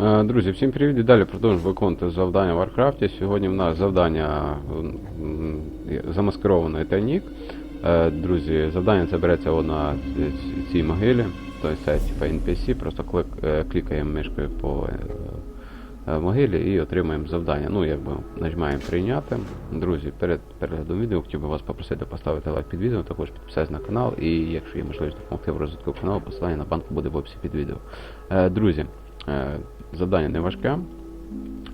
Е, Друзі, всім привіт далі продовжуємо виконувати завдання в Варкрафті. Сьогодні в нас завдання м, замаскирований тайнік. Е, Друзі, завдання це береться на цій могилі. Тобто це типа NPC, просто клик, е, клікаємо мишкою по могилі і отримаємо завдання. Ну, якби нажимаємо прийняти. Друзі, перед переглядом відео хотів би вас попросити поставити лайк під відео, також підписатися на канал і якщо є можливість допомогти в розвитку каналу, посилання на банку буде в описі під відео. Друзі, завдання не важке.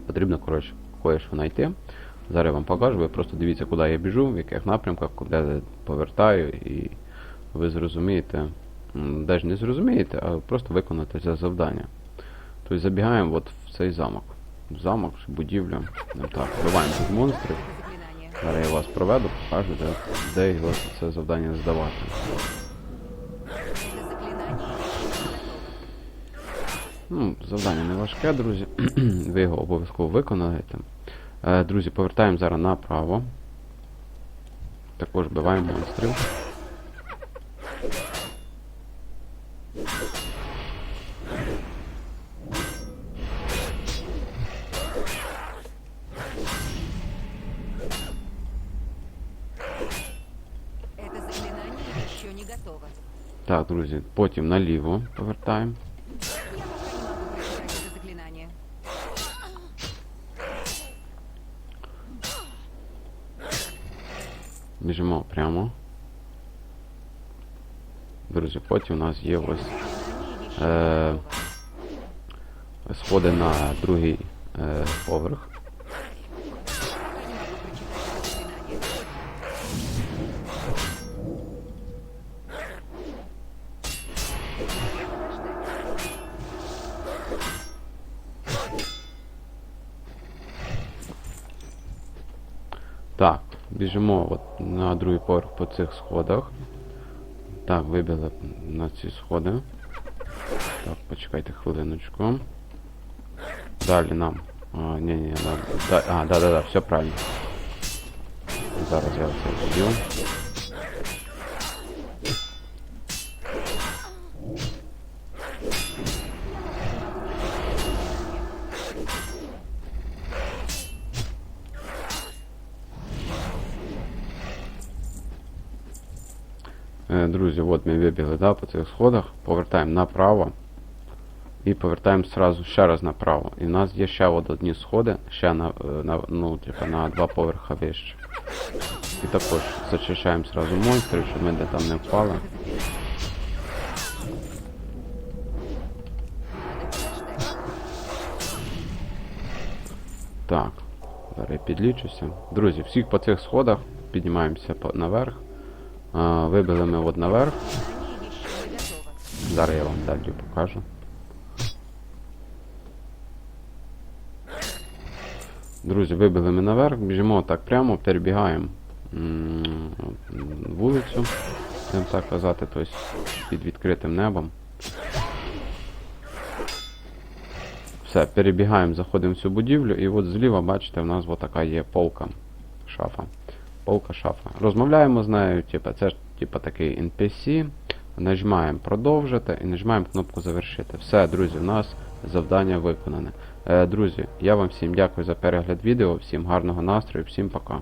Потрібно, коротше, кое-що знайти. Зараз я вам покажу, ви просто дивіться, куди я біжу, в яких напрямках, куди я повертаю, і ви зрозумієте, навіть не зрозумієте, а просто виконати це завдання. Тобто забігаємо от в цей замок. Замок, будівля. Так, вбиваємо тут монстрів. Зараз я вас проведу, покажу, де, де це завдання здавати. Ну, завдання не важке, друзі. Ви його обов'язково виконаєте. Е, друзі, повертаємо зараз направо. Також вбиваємо монстрів. Так, друзі, потім наліво повертаємо. Я пока не могу прочитать это заклинание. Біжимо прямо. Друзі, потім у нас є ось е, сходи на другий е, поверх. Так, біжимо от на другий поверх по цих сходах. Так, вибігли на ці сходи. Так, почекайте хвилиночку. Далі нам. А, ні, ні, да, а, да, да, да, все правильно. Зараз я це вб'ю. Друзі, от ми вибігли да, по цих сходах, повертаємо направо і повертаємо сразу ще раз направо. І в нас є ще одні сходи, ще на, е, на, ну, типу, на два поверха вище. І також зачищаємо сразу монстрів, щоб ми де там не впали. Так, зараз я підлічуся. Друзі, всіх по цих сходах піднімаємося наверх. Вибили ми от наверх. Зараз я вам далі покажу. Друзі, вибили ми наверх, біжимо так прямо, перебігаємо вулицю, будемо так казати, тобто під відкритим небом. Все, перебігаємо, заходимо в цю будівлю, і от зліва, бачите, в нас от така є полка, шафа. Полка шафа. Розмовляємо з нею, типу, це ж типу, такий NPC. Нажимаємо продовжити і нажимаємо кнопку завершити. Все, друзі, у нас завдання виконане. Е, друзі, я вам всім дякую за перегляд відео, всім гарного настрою, всім пока.